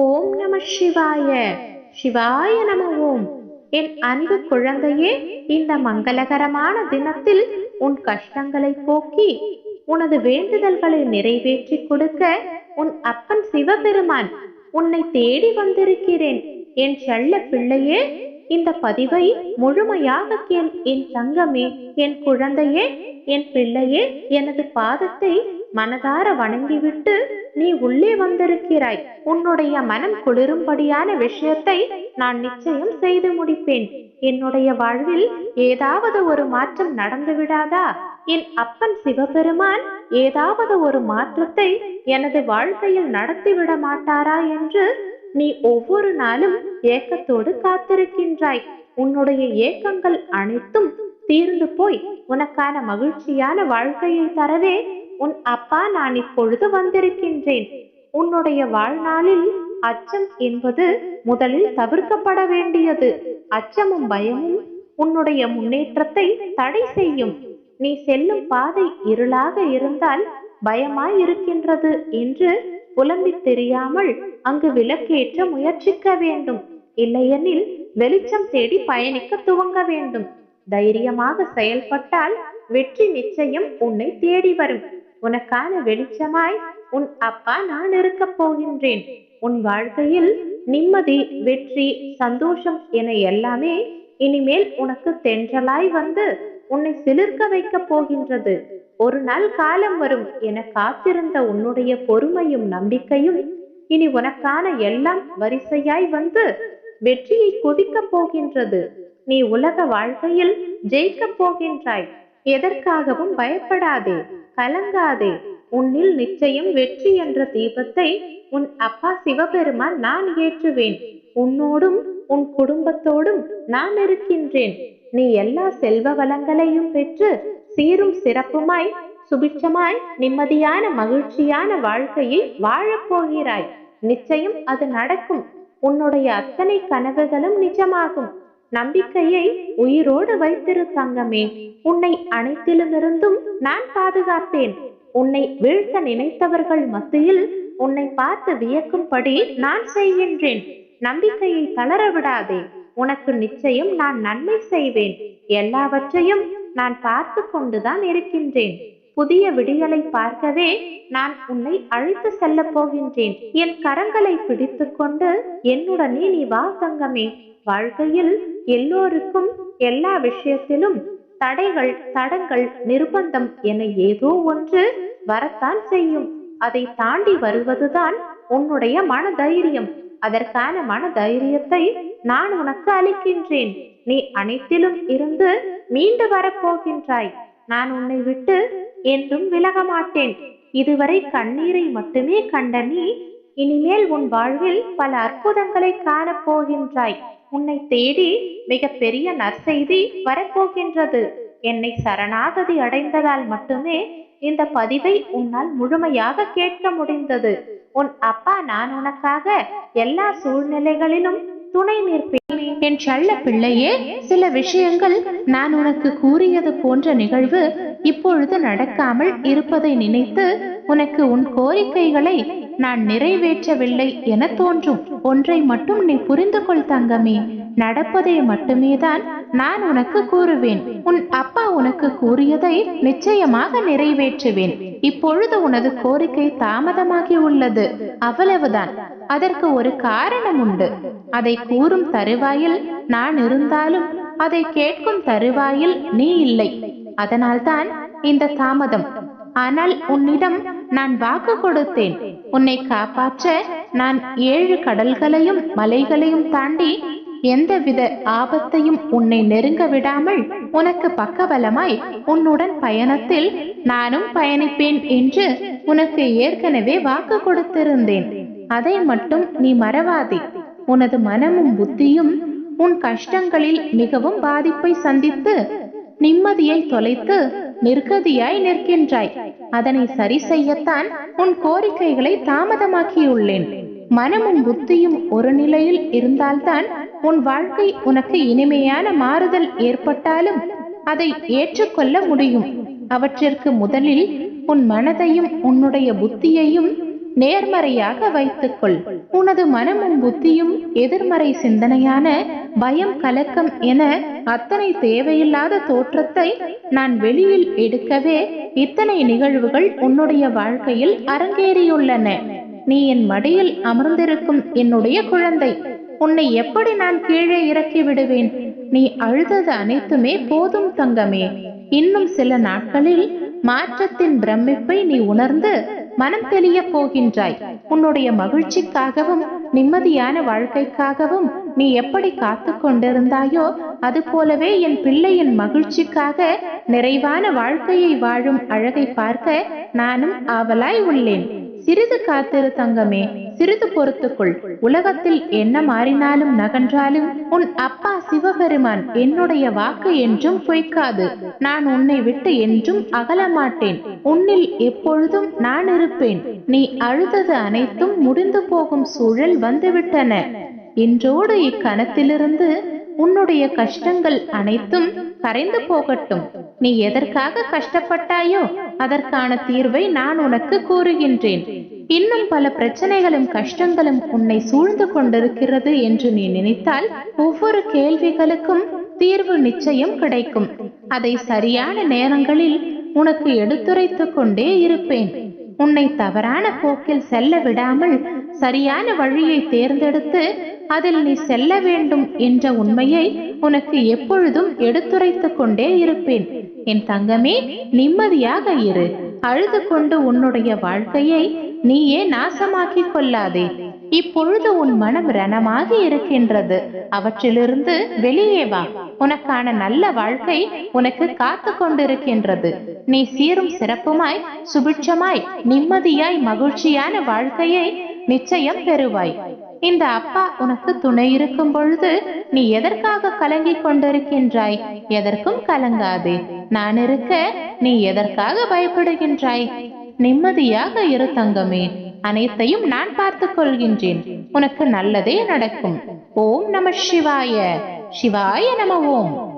ஓம் நம சிவாய. சிவாய நம ஓம். என் அன்பு குழந்தையே இந்த மங்களகரமான தினத்தில் உன் கஷ்டங்களை போக்கி உனது வேண்டுதல்களை நிறைவேற்றி கொடுக்க உன் அப்பன் சிவபெருமான் உன்னை தேடி வந்திருக்கிறேன். என் செல்ல பிள்ளையே இந்த பதிவை முழுமையாக கேள். என் தங்கமே என் குழந்தையே என் பிள்ளையே எனது பாதத்தை மனதார வணங்கிவிட்டு நீ உள்ளே வந்திருக்கிறாய். உன்னுடைய மனம் குளிரும்படியான விஷயத்தை நான் நிச்சயம் செய்து முடிப்பேன். என்னுடைய வாழ்வில் ஏதாவது ஒரு மாற்றம் நடந்து விடாதா? என் அப்பன் சிவபெருமான் ஏதாவது ஒரு மாற்றத்தை எனது வாழ்க்கையில் நடத்திவிட மாட்டாரா என்று நீ ஒவ்வொரு நாளும் ஏக்கத்தோடு காத்திருக்கின்றாய். உன்னுடைய ஏக்கங்கள் அனைத்தும் தீர்ந்து போய் உனக்கான மகிழ்ச்சியான வாழ்க்கையை தரவே உன் அப்பா நான் இப்பொழுது வந்திருக்கின்றேன். உன்னுடைய வாழ்நாளில் அச்சம் என்பது முதலில் தவிர்க்கப்பட வேண்டியது. அச்சமும் பயமும் உன்னுடைய முன்னேற்றத்தை தடை செய்யும். நீ செல்லும் பாதை இருளாக இருந்தால் பயமாய் இருக்கின்றது என்று புலம்பித் தெரியாமல் அங்கு விளக்கேற்ற முயற்சிக்க வேண்டும். இல்லையெனில் வெளிச்சம் தேடி பயணிக்க துவங்க வேண்டும். தைரியமாக செயல்பட்டால் வெற்றி நிச்சயம் உன்னை தேடி வரும். உனக்கான வெளிச்சமாய் உன் அப்பா நான் இருக்க போகின்றேன். உன் வாழ்க்கையில் நிம்மதி வெற்றி சந்தோஷம் என எல்லாமே இனிமேல் உனக்கு தென்றலாய் வந்து உன்னை சிலிர்க்க வைக்கப் போகின்றது. ஒரு நாள் காலம் வரும். என காத்திருந்த உன்னுடைய பொறுமையும் நம்பிக்கையும் இனி உனக்கான எல்லாம் வரிசையாய் வந்து வெற்றியை கொதிக்கப் போகின்றது. நீ உலக வாழ்க்கையில் ஜெயிக்கப் போகின்றாய். எதற்காகவும் பயப்படாதே. கலங்காதே. உன்னில் நிச்சயம் வெற்றி என்ற தீபத்தை உன் அப்பா சிவபெருமான் நான் ஏற்றுவேன். உன்னோடும் உன் குடும்பத்தோடும் நான் இருக்கின்றேன். நீ எல்லா செல்வ வளங்களையும் பெற்று சீரும் சிறப்புமாய் சுபிட்சமாய் நிம்மதியான மகிழ்ச்சியான வாழ்க்கையை வாழப்போகிறாய் நிச்சயம் அது நடக்கும். உன்னுடைய அத்தனை கனவுகளும் நிஜமாகும். நம்பிக்கையை உயிரோடு வைத்திரு தங்கமே. உன்னை அனைத்திலுமிருந்தும் நான் பாதுகாப்பேன். உன்னை வீழ்த்த நினைத்தவர்கள் மத்தியில் உன்னை பார்த்து வியக்கும்படி நான் செய்கின்றேன். நம்பிக்கையை தளர விடாதே. உனக்கு நிச்சயம் நான் நன்மை செய்வேன். எல்லாவற்றையும் நான் பார்த்து கொண்டுதான் இருக்கின்றேன். புதிய விடியலை பார்க்கவே நான் உன்னை அழைத்து செல்ல போகின்றேன். என் கரங்களை பிடித்துக்கொண்டு என்னுடனே நீ வா தங்கமே. வாழ்க்கையில் எல்லோருக்கும் எல்லா விஷயத்திலும் தடைகள் தடங்கள் நிர்பந்தம் என ஏதோ ஒன்று வரத்தான் செய்யும். அதை தாண்டி வருவதுதான் உன்னுடைய மன தைரியம் அதற்கான மன தைரியத்தை நான் உனக்கு அளிக்கின்றேன். நீ அனைத்திலும் இருந்து மீண்டு வரப்போகின்றாய். நான் உன்னை விட்டு என்றும் விலக மாட்டேன் இதுவரை கண்ணீரை மட்டுமே கண்ட நீ இனிமேல் உன் வாழ்வில் பல அற்புதங்களை காணப் போகின்றாய் உன்னை தேடி மிக பெரிய நற்செய்தி வரப்போகின்றது. என்னை சரணாகதி அடைந்ததால் மட்டுமே இந்த பதிவை உன்னால் முழுமையாக கேட்க முடிந்தது. உன் அப்பா நான் உனக்காக எல்லா சூழ்நிலைகளிலும் துணை நிற்பேன். என் செல்ல பிள்ளையே சில விஷயங்கள் நான் உனக்கு கூறியது போன்ற நிகழ்வு இப்பொழுது நடக்காமல் இருப்பதை நினைத்து உனக்கு உன் கோரிக்கைகளை நான் நிறைவேற்றவில்லை என தோன்றும். ஒன்றை மட்டும் நீ புரிந்து கொள் தங்கமே. நடப்பதை மட்டுமே தான் நான் உனக்கு கூறுவேன். உன் அப்பா உனக்கு கூறியதை நிச்சயமாக நிறைவேற்றுவேன். இப்பொழுது உனது கோரிக்கை தாமதமாகி உள்ளது. அவ்வளவுதான். அதற்கு ஒரு காரணம் உண்டு. அதை கூறும் தருவாயில் நான் இருந்தாலும் அதை கேட்கும் தருவாயில் நீ இல்லை. அதனால்தான் இந்த தாமதம். ஆனால் உன்னிடம் நான் வாக்கு கொடுத்தேன். உன்னை காப்பாற்ற நான் ஏழு கடல்களையும் மலைகளையும் தாண்டி எந்தவித ஆபத்தையும் உன்னை நெருங்க விடாமல் உனக்கு பக்கபலமாய் உன்னுடன் பயணத்தில் நானும் பயணிப்பேன் என்று உனக்கு ஏற்கனவே வாக்கு கொடுத்திருந்தேன். அதை மட்டும் நீ மறவாதே. உனது மனமும் புத்தியும் உன் கஷ்டங்களில் மிகவும் பாதிப்பை சந்தித்து நிம்மதியை தொலைத்து நிர்கதியாய் நிற்கின்றாய். அதனை சரி செய்யத்தான் உன் கோரிக்கைகளை தாமதமாக்கியுள்ளேன். மனமும் புத்தியும் ஒரு நிலையில் இருந்தால்தான் உன் வாழ்க்கை உனக்கு இனிமையான மாறுதல் ஏற்பட்டாலும் அதை ஏற்றுக்கொள்ள முடியும். அவற்றிற்கு முதலில் உன் மனதையும் உன்னுடைய புத்தியையும் நேர்மறையாக வைத்துக்கொள். உனது மனமும் புத்தியும் எதிர்மறை சிந்தனையான பயம் கலக்கம் என அத்தனை தேவையில்லாத தோற்றத்தை நான் வெளியில் எடுக்கவே இத்தனை நிகழ்வுகள் உன்னுடைய வாழ்க்கையில் அரங்கேறியுள்ளன. நீ என் மடியில் அமர்ந்திருக்கும் என்னுடைய குழந்தை. உன்னை எப்படி நான் கீழே இறக்கி விடுவேன்? நீ அழுதது அனைத்துமே போதும் தங்கமே. இன்னும் சில நாட்களில் மாற்றத்தின் பிரமிப்பை நீ உணர்ந்து மனம் தெளிய போகின்றாய். உன்னுடைய மகிழ்ச்சிக்காகவும் நிம்மதியான வாழ்க்கைக்காகவும் நீ எப்படி காத்து கொண்டிருந்தாயோ அது போலவே என் பிள்ளையின் மகிழ்ச்சிக்காக நிறைவான வாழ்க்கையை வாழும் அழகை பார்க்க நானும் ஆவலாய் உள்ளேன். சிறிது காத்திரு தங்கமே சிறிது பொறுத்துக்குள். உலகத்தில் என்ன மாறினாலும் நகன்றாலும் உன் அப்பா சிவபெருமான் என்னுடைய வாக்கு என்றும் பொய்க்காது. நான் உன்னை விட்டு என்றும் அகலமாட்டேன். உன்னில் எப்பொழுதும் நான் இருப்பேன். நீ அழுதது அனைத்தும் முடிந்து போகும் சூழல் வந்துவிட்டன. இன்றோடு இக்கணத்திலிருந்து உன்னுடைய கஷ்டங்கள் அனைத்தும் கரைந்து போகட்டும். நீ எதற்காக கஷ்டப்பட்டாயோ அதற்கான தீர்வை நான் உனக்கு கூறுகின்றேன். இன்னும் பல பிரச்சனைகளும் கஷ்டங்களும் உன்னை சூழ்ந்து கொண்டிருக்கிறது என்று நீ நினைத்தால் ஒவ்வொரு கேள்விகளுக்கும் தீர்வு நிச்சயம் கிடைக்கும். அதை சரியான நேரங்களில் உனக்கு எடுத்துரைத்துக் கொண்டே இருப்பேன். உன்னை தவறான போக்கில் செல்ல விடாமல் சரியான வழியை தேர்ந்தெடுத்து அதில் நீ செல்ல வேண்டும் என்ற உண்மையை உனக்கு எப்பொழுதும் எடுத்துரைத்து கொண்டே இருப்பேன். என் தங்கமே நிம்மதியாக இரு. அழுது கொண்டு உன்னுடைய வாழ்க்கையை நீயே நாசமாக்கிக் கொள்ளாதே. இப்பொழுது உன் மனம் ரணமாகி இருக்கின்றது. அவற்றிலிருந்து வெளியே வா. உனக்கான நல்ல வாழ்க்கை உனக்கு காத்து கொண்டிருக்கின்றது. நீ சீரும் சிறப்புமாய் சுபிட்சமாய் நிம்மதியாய் மகிழ்ச்சியான வாழ்க்கையை நிச்சயம் பெறுவாய். இந்த அப்பா உனக்கு துணை இருக்கும் பொழுது நீ எதற்காக கலங்கிக் கொண்டிருக்கின்றாய்? எதற்கும் கலங்காதே. நான் இருக்க நீ எதற்காக பயப்படுகின்றாய்? நிம்மதியாக இரு தங்கமே. அனைத்தையும் நான் பார்த்துக் கொள்கின்றேன் உனக்கு நல்லதே நடக்கும். ஓம் நம சிவாய. சிவாய நம ஓம்.